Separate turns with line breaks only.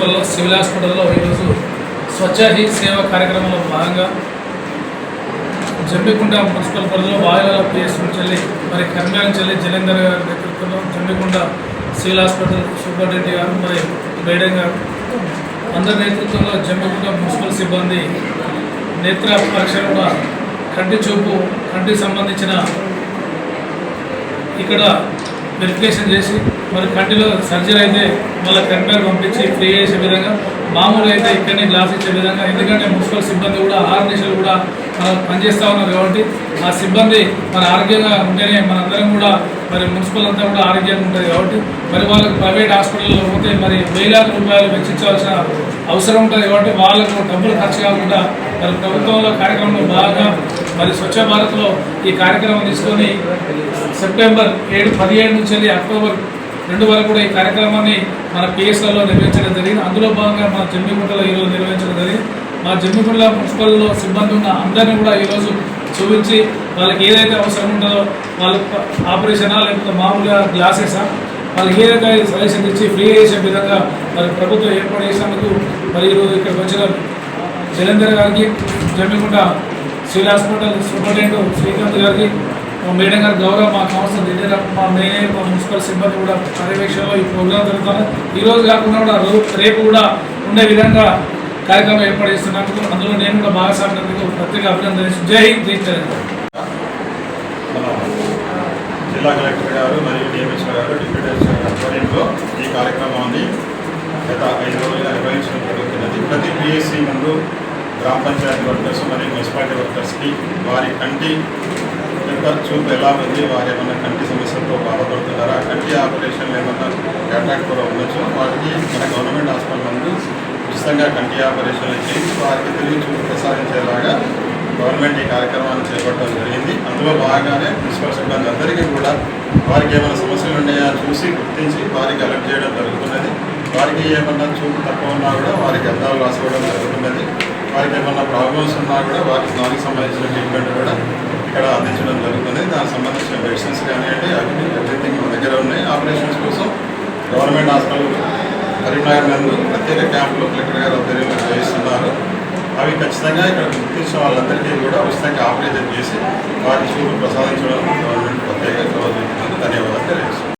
మున్సిపల్లో civil హాస్పిటల్లో ఈరోజు స్వచ్ఛ he సేవ కార్యక్రమంలో భాగంగా జమ్మికుంట మున్సిపల్ పరిధిలో వాయుల పిఎస్ నుంచి మరి కర్మ్యాల చెల్లి జలేందర్ గారి నేతృత్వంలో జమ్మికుంట సివిల్ హాస్పిటల్ సూపరింటెండెంట్ గారు మరి బైడెన్ గారు అందరి నేతృత్వంలో జమ్మికుంట మున్సిపల్ సిబ్బంది నేత్ర పరీక్ష కూడా కంటి చూపు కంటికి సంబంధించిన ఇక్కడ వెరిఫికేషన్ చేసి మరి కంటిలో సర్జరీ అయితే మళ్ళీ కర్మేర్ పంపించి ఫ్రీ చేసే విధంగా మామూలుగా అయితే ఇక్కడనే గ్లాస్ ఇచ్చే విధంగా ఎందుకంటే మున్సిపల్ సిబ్బంది కూడా ఆరు కూడా పనిచేస్తూ ఉన్నారు కాబట్టి ఆ సిబ్బంది మన ఆరోగ్యంగా ఉంటేనే మనందరం కూడా మరి మున్సిపల్ అంతా కూడా ఆరోగ్యంగా ఉంటుంది కాబట్టి మరి వాళ్ళకి ప్రైవేట్ హాస్పిటల్లో పోతే మరి వేలాది రూపాయలు వెచ్చించవలసిన అవసరం ఉంటుంది కాబట్టి వాళ్ళకు డబ్బులు ఖర్చు కాకుండా మరి ప్రభుత్వంలో కార్యక్రమంలో బాగా మరి స్వచ్ఛ భారత్లో ఈ కార్యక్రమం తీసుకొని సెప్టెంబర్ ఏడు పదిహేడు నుంచి అక్టోబర్ రెండు వరకు కూడా ఈ కార్యక్రమాన్ని మన పిఎస్ఆర్లో నిర్వహించడం జరిగింది. అందులో భాగంగా మన జమ్మిగుంటలో ఈరోజు నిర్వహించడం జరిగింది. మా జమ్మిగుంట మున్సిపల్లో సిబ్బంది ఉన్న అందరినీ కూడా ఈరోజు చూపించి వాళ్ళకి ఏదైతే అవసరం ఉంటుందో వాళ్ళ ఆపరేషనా లేకపోతే మామూలుగా గ్లాసెసా? వాళ్ళకి ఏదైతే సజెషన్ ఇచ్చి ఫ్రీ చేసే విధంగా మరి ప్రభుత్వం ఏర్పాటు చేసినందుకు మరి ఈరోజు ఇక్కడికి వచ్చిన జలంధర్ గారికి Jammigunta civil hospital superintendent Srikanth గారికి మేడం గారు గౌరవ మా కౌన్సిల్ దిద్దేర మా మేయర్ మా మున్సిపల్ సిబ్బంది కూడా పర్యవేక్షణలో ఈ ప్రోగ్రాం జరుగుతుంది. ఈ రోజు కాకుండా కూడా రేపు కూడా ఉండే విధంగా కార్యక్రమం ఏర్పాటు చేస్తున్నందుకు అందులో నేను కూడా భాగస్వామ్యందుకు ప్రత్యేక అభినందన జై హింద్ జై తెలంగాణ.
జిల్లా కలెక్టర్ గారు మరియు డిఎంఎస్ఓ గారు డిప్యూటీ ఆధ్వర్యంలో ఈ కార్యక్రమాన్ని గత ఐదు రోజులుగా నిర్వహించడం జరుగుతున్నది. ప్రతి పిఎస్సి ముందు గ్రామ పంచాయతీ వర్కర్స్ మరియు మున్సిపాలిటీ వర్కర్స్కి వారి కంటి ఇంకా చూపు ఎలా ఉంది? వారు ఏమైనా కంటి సమస్యలతో బాధపడుతున్నారా? కంటి ఆపరేషన్లు ఏమన్నా అటాక్ కూడా ఉండొచ్చు? వాటికి మన గవర్నమెంట్ హాస్పిటల్ నందు ఉచితంగా కంటి ఆపరేషన్లు చేసి వారికి తిరిగి చూపు ప్రసాదించేలాగా గవర్నమెంట్ ఈ కార్యక్రమాన్ని చేపట్టడం జరిగింది. అందులో భాగంగానే మున్సిపల్ సిబ్బంది అందరికీ కూడా వారికి ఏమైనా సమస్యలు ఉన్నాయా చూసి గుర్తించి వారికి అలర్ట్ చేయడం జరుగుతున్నది. వారికి ఏమన్నా చూపు తక్కువ ఉన్నా కూడా వారికి అద్దాలు రాసుకోవడం జరుగుతున్నది. వారికి ఏమన్నా ప్రాబ్లమ్స్ ఉన్నా కూడా వారికి దానికి సంబంధించిన ట్రీట్మెంట్ కూడా ఇక్కడ అందించడం జరుగుతుంది. దానికి సంబంధించిన మెడిసిన్స్ కానివ్వండి అవి ఎవ్రీథింగ్ మన దగ్గర ఉన్నాయి. ఆపరేషన్స్ కోసం గవర్నమెంట్ హాస్పిటల్ కరీంనగర్ నందు ప్రత్యేక క్యాంపులు కలెక్టర్ గారు ఆధ్వర్యంలో చేస్తున్నారు అవి ఖచ్చితంగా ఇక్కడ గుర్తించిన వాళ్ళందరికీ కూడా ఉచితంగా ఆపరేషన్ చేసి వారి చూపు ప్రసాదించడం గవర్నమెంట్